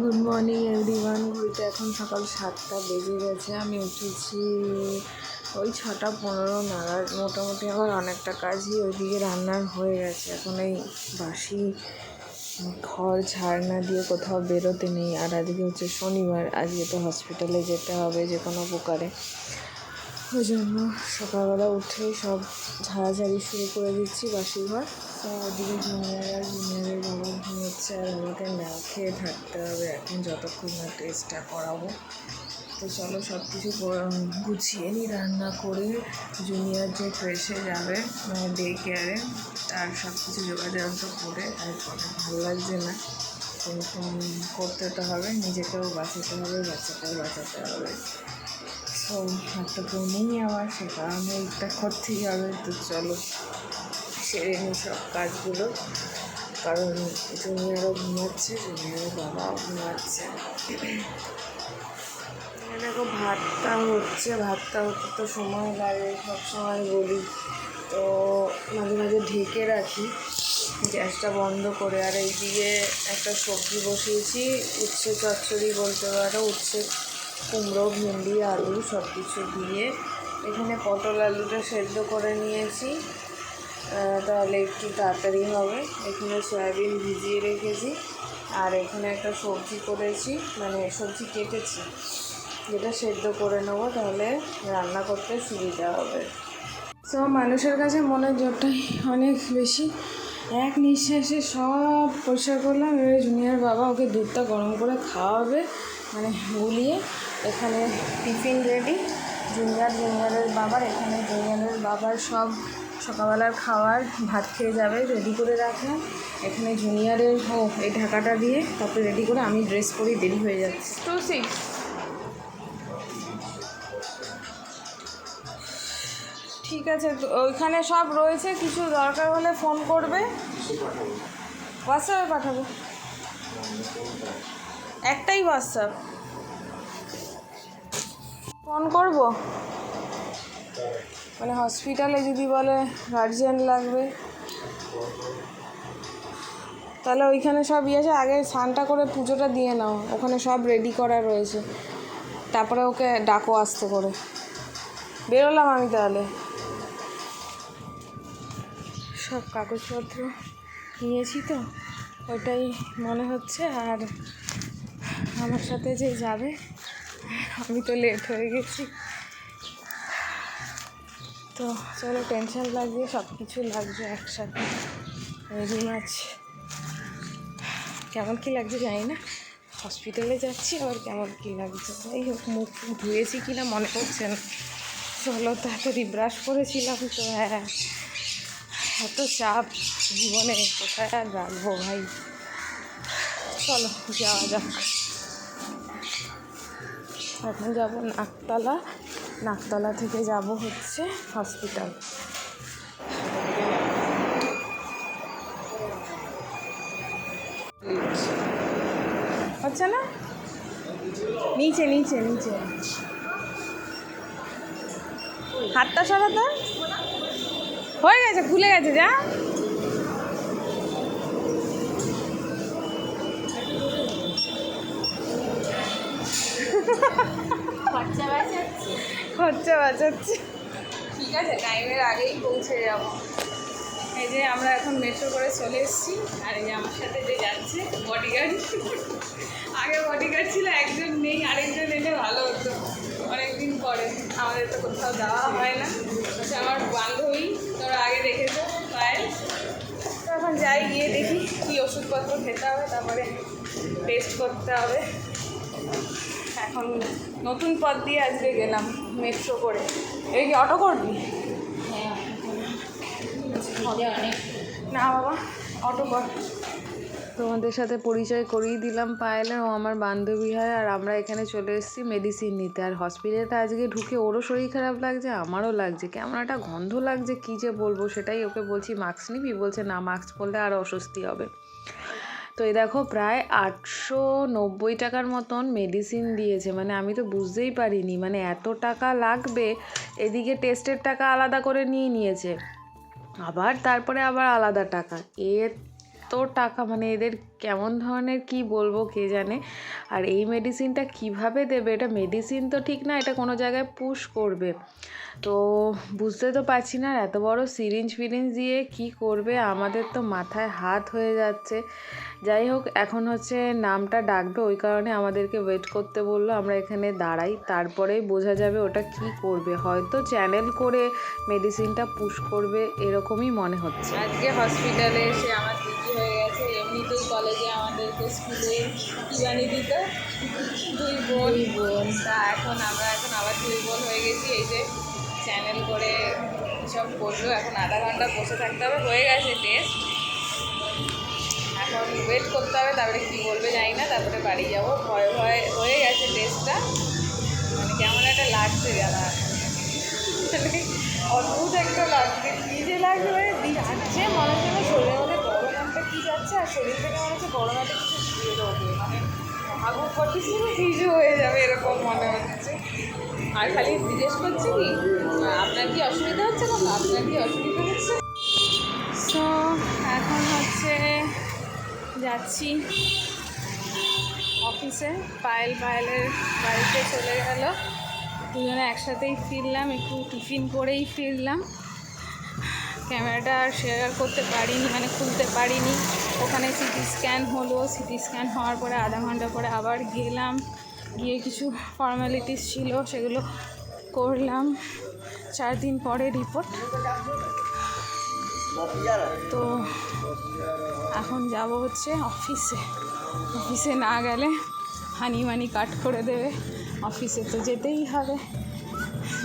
Good morning everyone ঘুরতে এখন সকাল সাতটা বেজে গেছে। আমি উঠেছি ওই ছটা পনেরো নাগাদ। মোটামুটি আমার অনেকটা কাজই ওইদিকে রান্নার হয়ে গেছে। এখন এই বাসি ঘর ঝাড়না দিয়ে কোথাও বেরোতে নেই। আর আজকে হচ্ছে শনিবার। আজকে তো হসপিটালে যেতে হবে যে কোনো প্রকারে। ওই জন্য সকালবেলা উঠেই সব ঝাড়াঝাড়ি শুরু করে দিচ্ছি বাসি ঘর। তো ওদিকে জুনিয়র আর জুনিয়রের বাবা ঘুমোচ্ছে আর আমাকে না খেয়ে থাকতে হবে এখন যতক্ষণ না টেস্টটা করাবো। তো চলো সব কিছু গুছিয়ে নিই, রান্না করে জুনিয়র যে ফ্রেশে যাবে ডে কেয়ারে তার সব কিছু যোগাযোগ করে তারপরে ভালো লাগছে না। কিন্তু করতে তো হবে, নিজেকেও বাঁচাতে হবে, বাচ্চাকেও বাঁচাতে হবে। তো একটা তো নেই আমার সে কারণে এটা করতেই হবে। তো চলো, সেরে নিই সব কাজগুলো। কারণ জুনিয়ারও ঘুমাচ্ছে জুনিয়ারের বাবাও ঘুমাচ্ছে। এখানে দেখো, ভাতটা হচ্ছে, ভাতটা হতে তো সময় লাগে সব সময় বলি। তো মাঝে মাঝে ঢেকে রাখি, গ্যাসটা বন্ধ করে। আর এইদিকে একটা সবজি বসিয়েছি, উচ্ছে চচ্চড়ি বলতে পারো, উচ্ছে, কুমড়ো, ভেন্ডি, আলু সব কিছু দিয়ে। এখানে পটল আলুটা সেদ্ধ করে নিয়েছি। তাহলে একটু তাড়াতাড়ি হবে। এখানে সয়াবিন ভিজিয়ে রেখেছি। আর এখানে একটা সবজি করেছি মানে সবজি কেটেছি। যেটা সেদ্ধ করে নেব, তাহলে রান্না করতে সুবিধা হবে। তো মানুষের কাছে মনের জোরটাই অনেক বেশি। এক নিঃশ্বাসে সব পরিষ্কার করলাম, এবারে জুনিয়র বাবা ওকে দুধটা গরম করে খাওয়াবে মানে গুলিয়ে এখানে টিফিন রেডি। জুনিয়র জুনিয়রের বাবার এখানে জুনিয়রের বাবার সব সকালবেলার খাওয়ার ভাত খেয়ে যাবে রেডি করে রাখলাম। এখানে জুনিয়রের ও এই ঢাকাটা দিয়ে তারপরে রেডি করে আমি ড্রেস পরেই দেরি হয়ে যাচ্ছে। টু সিক্স ঠিক আছে ওইখানে সব রয়েছে কিছু দরকার হলে ফোন করবে। হোয়াটসঅ্যাপে পাঠাবো। একটাই হোয়াটসঅ্যাপ ফোন করব? মানে হসপিটালে যদি বলে গার্জিয়ান লাগবে। তাহলে ওইখানে সব ইয়ে আছে, আগে স্নানটা করে পুজোটা দিয়ে নাও। ওখানে সব রেডি করা রয়েছে। তারপরে ওকে ডাকো আসতে করে। বেরোলাম আমি তাহলে। সব কাগজপত্র নিয়েছি তো, ওটাই মনে হচ্ছে। আর আমার সাথে যে যাবে আমি তো লেট হয়ে গেছি। তো চলো টেনশন লাগবে সব কিছু লাগছে একসাথে। ভেরি মাছ কেমন কী লাগছে জানি না। হসপিটালে যাচ্ছি, আবার কেমন কী লাগছে। যাই হোক, মুখ ধুয়েছি কি না মনে পড়ছে না। চলো, তাড়াতাড়ি ব্রাশ করেছিলাম তো হ্যাঁ। এত চাপ জীবনে, কোথায় আর রাখব ভাই? চলো, যাওয়া যাক। এখন যাব নাকতলা। নাকতলা থেকে যাব হচ্ছে হসপিটাল হচ্ছে না? নিচে নিচে নিচে। হাতটা সরাতে। হয়ে গেছে, খুলে গেছে, যা। খরচা বাঁচাচ্ছে। ঠিক আছে টাইমের আগেই পৌঁছে যাব। এই যে আমরা এখন মেট্রো করে চলে এসেছি আর এই যে আমার সাথে যে যাচ্ছে বডিগার্ড আগে বডিগার্ড ছিল একজন নেই আরেকজন এলে ভালো হতো। অনেকদিন পরে। আমাদের তো কোথাও যাওয়া হয় না। সে আমার বান্ধবী তোরা আগে দেখেছ পায়েল? তো এখন যাই গিয়ে দেখি কী ওষুধপত্র খেতে হবে তারপরে টেস্ট করতে হবে। এখন নতুন পথ দিয়ে আজকে গেলাম মেট্রো করে। এই কি অটো করবি? না বাবা অটো কর। তোমাদের সাথে পরিচয় করিয়ে দিলাম পায়েলে, ও আমার বান্ধবী হয় আর আমরা এখানে চলে এসেছি মেডিসিন নিতে। আর হসপিটালটা আজকে ঢুকে ওরও শরীর খারাপ লাগছে, আমারও লাগছে। কেমন একটা গন্ধ লাগছে, কী যে বলব সেটাই ওকে বলছি মাস্ক নিবি? বলছে, না মাস্ক পরলে আরও অস্বস্তি হবে। তো এই দেখো প্রায় আটশো নব্বই টাকার মতন মেডিসিন দিয়েছে। মানে আমি তো বুঝতেই পারিনি মানে এত টাকা লাগবে, এদিকে টেস্টের টাকা আলাদা করে নিয়ে নিয়েছে। আবার তারপরে আবার আলাদা টাকা। এ এত টাকা মানে এদের কেমন ধরনের কি বলব কে জানে? আর এই মেডিসিনটা কীভাবে দেবে? এটা মেডিসিন তো ঠিক না, এটা কোনো জায়গায় পুশ করবে। তো বুঝতে তো পারছি না এত বড় সিরিঞ্জ ফিরিঞ্জ দিয়ে কি করবে? আমাদের তো মাথায় হাত হয়ে যাচ্ছে। যাই হোক, এখন হচ্ছে নামটা ডাকবে, ওই কারণে আমাদেরকে ওয়েট করতে বলল, আমরা এখানে দাঁড়াই, তারপরেই বোঝা যাবে ওটা কি করবে। হয়তো চ্যানেল করে মেডিসিনটা পুশ করবে, এরকমই মনে হচ্ছে। আজকে হসপিটালে এসে আমার দিদি এমনিতেই কলেজে আমাদেরকে স্কুলে কি জানি দিত। দুই বোন। বোন। তা এখন আমরা এখন আবার দুই বোন হয়ে গেছি। এই যে চ্যানেল করে সব করল এখন আধা ঘণ্টা বসে থাকতে হবে। হয়ে গেছে টেস্ট এখন ওয়েট করতে হবে। তারপরে কী বলবে জানি না। তারপরে বাড়ি যাব। ভয় ভয় হয়ে গেছে টেস্টটা মানে কেমন একটা লাগছে জানা। মানে অদ্ভুত একটা লাগছে। কী যে লাগবে যাচ্ছে মনে হচ্ছে শরীরের মধ্যে শরীর থেকে মনে হচ্ছে গরম একটা কিছু দিয়ে দেবে মানে মহাগুপ করতেছি কিছু হয়ে যাবে এরকম মনে হচ্ছে। আর খালি জিজ্ঞেস করছি কি, আপনার কি অসুবিধা হচ্ছে না? আপনার কি অসুবিধা হচ্ছে? সো এখন হচ্ছে যাচ্ছি অফিসে, পায়েল পায়েলের বাড়িতে চলে গেল। দুজনে একসাথেই ফিরলাম, একটু টিফিন করেই ফিরলাম। ক্যামেরাটা আর শেয়ার করতে পারিনি মানে খুলতে পারিনি। ওখানে সিটি স্ক্যান হলো। সিটি স্ক্যান হওয়ার পরে আধা ঘণ্টা পরে আবার গেলাম। গিয়ে কিছু ফর্মালিটিস ছিল, সেগুলো করলাম। চার দিন পরে রিপোর্ট তো এখন যাব হচ্ছে অফিসে অফিসে না গেলে হানি মানি কাট করে দেবে। অফিসে তো যেতেই হবে।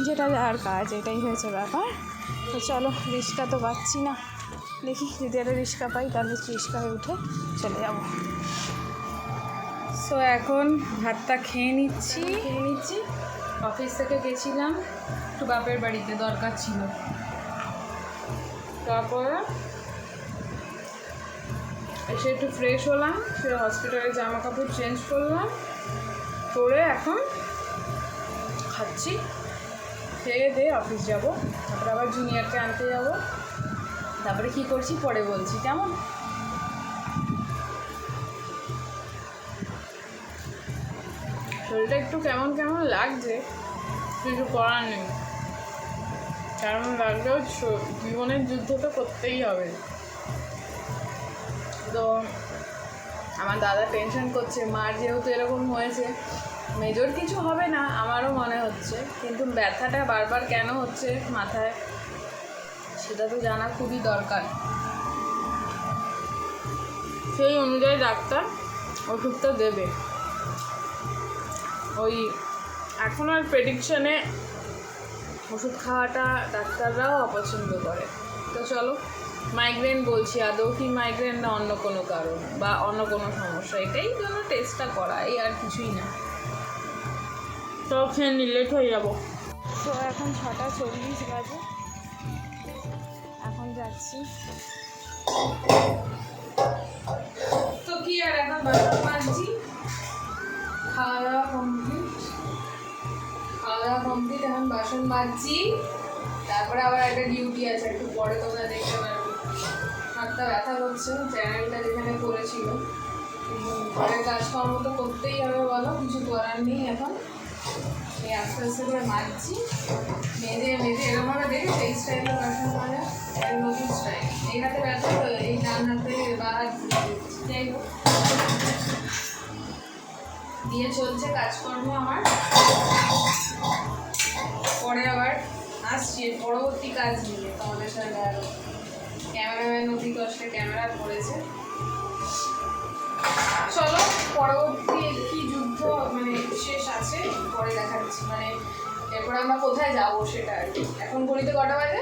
যেটা যাওয়ার কাজ, এটাই হয়েছে ব্যাপার। তো চলো রিক্সা তো পাচ্ছি না। দেখি যদি একটা রিক্সা পাই তাহলে রিক্সায় উঠে চলে যাব। সো এখন ভাতটা খেয়ে নিচ্ছি। খেয়ে নিচ্ছি। অফিস থেকে গেছিলাম একটু বাপের বাড়িতে দরকার ছিল। তারপর এসে একটু ফ্রেশ হলাম ফিরে হসপিটালে জামা কাপড় চেঞ্জ করলাম করে এখন খাচ্ছি। খেয়ে দিয়ে অফিস যাব তারপরে আবার জুনিয়রকে আনতে যাব। তারপরে কী করছি, পরে বলছি, কেমন? শরীরটা একটু কেমন কেমন লাগছে, কিছু করার নেই। কেমন লাগলেও জীবনের যুদ্ধ তো করতেই হবে। তো আমার দাদা টেনশন করছে, মার যেহেতু এরকম হয়েছে মেজর কিছু হবে না, আমারও মনে হচ্ছে, কিন্তু ব্যথাটা বারবার কেন হচ্ছে মাথায়? সেটা তো জানা খুবই দরকার। সেই অনুযায়ী ডাক্তার ওষুধটা দেবে। ওই এখন আর প্রেডিকশনে ওষুধ খাওয়াটা ডাক্তাররাও অপছন্দ করে। তো চলো মাইগ্রেন বলছি, আদৌ কি মাইগ্রেন না অন্য কোনো কারণ বা অন্য কোনো সমস্যা? এটাই জন্য টেস্টটা করা এই আর কিছুই না। তো খেয়ে নি লেট হয়ে যাব। তো এখন ছটা চল্লিশ বাজে। এখন যাচ্ছি। তো কি আর এখন বাসন মাজছি খাওয়া দাওয়া কমপ্লিট খাওয়া দাওয়া কমপ্লিট এখন বাসন মাজছি। তারপরে আবার একটা ডিউটি আছে, একটু পরে তোমরা দেখতে পারবে। হাতটা ব্যথা করছে, চ্যানেলটা যেখানে করেছিল। ঘরের কাজকর্ম তো করতেই হবে বলো, কিছু করার নেই এখন। এই আস্তে আস্তে করে মাজছি। মেজে মেজে এরকমভাবে দেখেছ, এই দিয়ে চলছে কাজকর্ম আমার পরে আবার আসছি পরবর্তী কাজ নিয়ে তোমাদের সাথে আরও ক্যামেরাম্যান অতি কষ্টে ক্যামেরা করেছে চলো পরবর্তী কি যুদ্ধ মানে শেষ আছে পরে দেখাচ্ছি মানে এরপর আমরা কোথায় যাব সেটা আর কি এখন ঘড়িতে কটা বাজে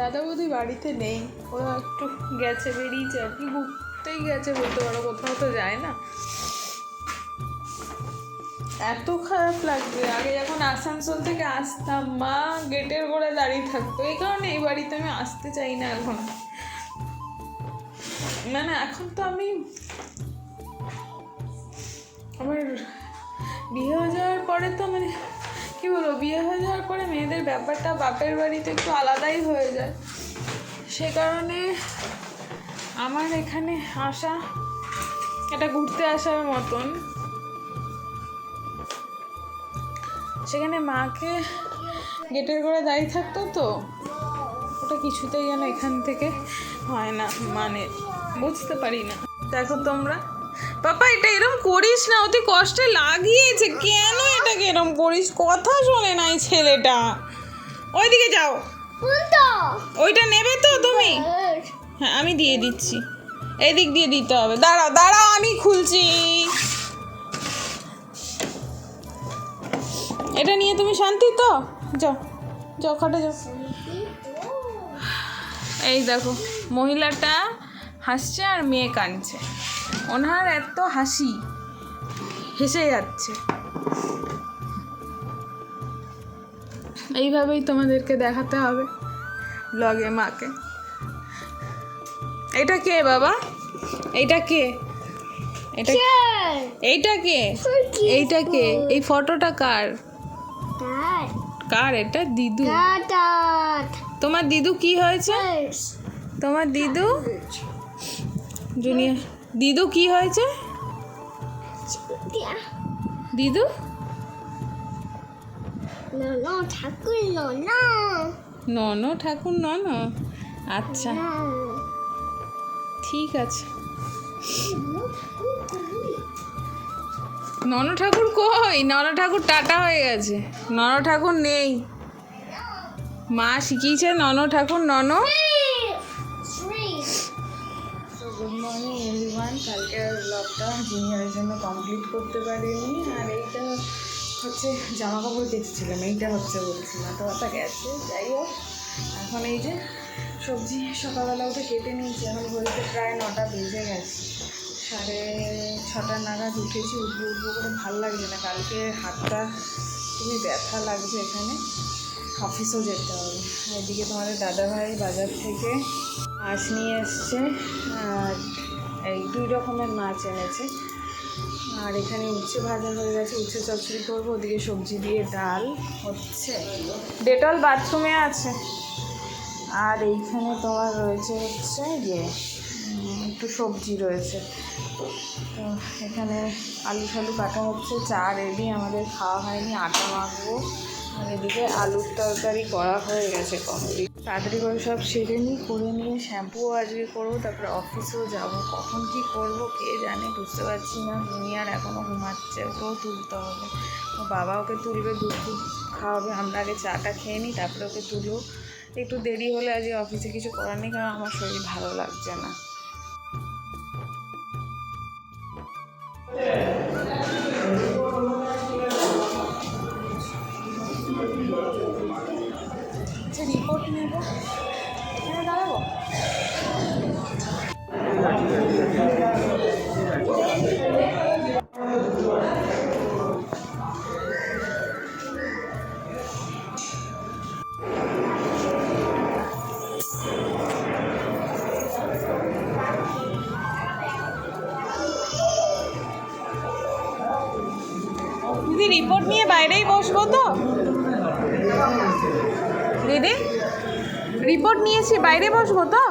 দাদা বৌদি বাড়িতে নেই। ওরা একটু গেছে বেরিয়েছে আর কি ঘুরতেই গেছে বলতে পারো, কোথাও তো যায় না। এত খারাপ লাগবে। আগে যখন আসানসোল থেকে আসতাম, মা গেটের গোড়ায় দাঁড়িয়ে থাকতো। এই কারণে এই বাড়িতে আমি আসতে চাই না এখন। মানে এখন তো আমি আমার বিয়ে হয়ে যাওয়ার পরে তো মানে বলব বিয়ে হয়ে যাওয়ার পরে মেয়েদের ব্যাপারটা বাপের বাড়িতে একটু আলাদাই হয়ে যায়। সে কারণে আমার এখানে আসা এটা ঘুরতে আসার মতন। সেখানে মাকে গেটের করে দাঁড়িয়ে থাকতো তো, ওটা কিছুতেই যেন এখান থেকে হয় না মানে বুঝতে পারি না। দেখো তোমরা। পাপা এটা এরম করিস না অতি কষ্টে লাগিয়েছে। কেন এটাকে এরম করিস? কথা শোনে নাই ছেলেটা। ওইদিকে যাও। ওইটা নেবে তো তুমি? হ্যাঁ আমি দিয়ে দিচ্ছি। এই দিক দিয়ে দিতে হবে। দাঁড়াও দাঁড়াও আমি খুলছি। এটা নিয়ে তুমি শান্তি তো? যাও যাও খাটে যাও। এই দেখো মহিলাটা হাসছে আর মেয়ে কাঁদছে। ওনার এত হাসি। হেসে যাচ্ছে। এইভাবেই তোমাদেরকে দেখাতে হবে ব্লগে মাকে। এটা কে বাবা? এইটা কে? এটা এইটা কে? এইটা কে? এই ফটোটা কার? কার? এটা দিদু। তোমার দিদু কি হয়েছে? তোমার দিদু? জুনিয়র দিদু কি হয়েছে? দিদু? ঠাকুর না নন ঠাকুর নন আচ্ছা। ঠিক আছে। নন ঠাকুর কই? নন ঠাকুর টাটা হয়ে গেছে। নন ঠাকুর নেই। মা শিখিয়েছে নন ঠাকুর নন মর্নিং এভরিওয়ান কালকের ব্লগটা জুনিয়রের জন্য কমপ্লিট করতে পারিনি। আর এইটা হচ্ছে জামা কাপড় দেখছিলাম এইটা হচ্ছে বলছি তো ব্যথা গেছে, যাই হোক। এখন এই যে সবজি সকালবেলা উঠে কেটে নিয়েছি, এখন ঘড়িতে প্রায় নটা বেজে গেছে। সাড়ে ছটা নাগাদ উঠেছি, উঠবো উঠবো করে ভালো লাগছে না। কালকে হাতটা খুবই ব্যথা লাগছে এখানে। অফিসও যেতে হবে। এদিকে তোমাদের দাদাভাই বাজার থেকে মাছ নিয়ে এসছে, আর এই দুই রকমের মাছ এনেছে। আর এখানে উচ্ছে ভাজা হয়ে গেছে, উচ্ছে চচ্চড়ি করব, ওদিকে সবজি দিয়ে ডাল হচ্ছে। ডেটল বাথরুমে আছে। আর এইখানে তোমার রয়েছে হচ্ছে ইয়ে একটু সবজি রয়েছে। তো এখানে আলু ফালু কাটা হচ্ছে, চা রেডি, আমাদের খাওয়া হয়নি, আটা মাখবো। আর এদিকে আলুর তরকারি করা হয়ে গেছে কমপ্লিট তাড়াতাড়ি করে সব সেরে নিই করে নিয়ে শ্যাম্পুও আজকে করব, তারপরে অফিসেও যাব। কখন কি করব কে জানে, বুঝতে পারছি না। দুনিয়ার এখনও ঘুমাচ্ছে, ওকেও তুলতে হবে। ও বাবা ওকে তুলবে, দুধ দুধ খাওয়াবে, আমরা আগে চাটা খেয়ে নিই তারপরে ওকে তুলবো। একটু দেরি হলে আজকে অফিসে কিছু করার নেই, কারণ আমার শরীর ভালো লাগছে না। দিদি রিপোর্ট নিয়ে বাইরেই বসবো তো? দিদি? রিপোর্ট নিয়েছি, বাইরে বসবো তো?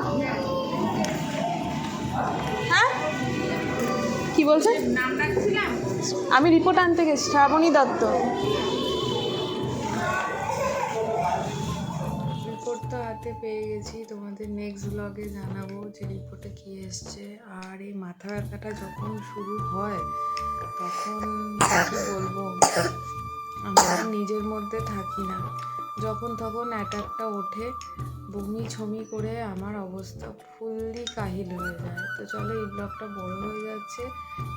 হ্যাঁ? কি বলছেন আমি রিপোর্ট আনতে গেছি, শ্রাবণী দত্ত। রিপোর্ট তো হাতে পেয়ে গেছি, তোমাদের নেক্সট ব্লগে জানাব যে রিপোর্টে কী এসছে। আর এই মাথা ব্যথাটা যখন শুরু হয়, তখন কি বলব? আমরা নিজের মধ্যে থাকি না। যখন তখন অ্যাটাকটা ওঠে বমি ছমি করে আমার অবস্থা ফুললি কাহিল হয়ে যায়। তো চলো এই ব্লগটা বড় হয়ে যাচ্ছে।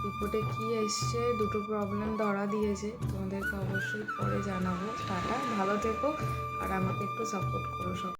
রিপোর্টে কি এসছে, দুটো প্রবলেম ধরা দিয়েছে। তোমাদেরকে অবশ্যই পরে জানাব। টাটা, ভালো থেকো আর আমাকে একটু সাপোর্ট করো সব